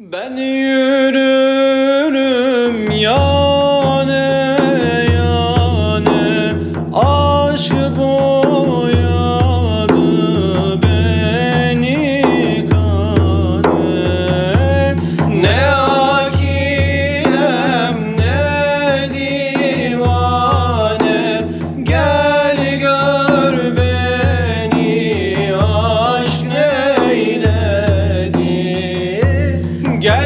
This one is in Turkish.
Ben yürürüm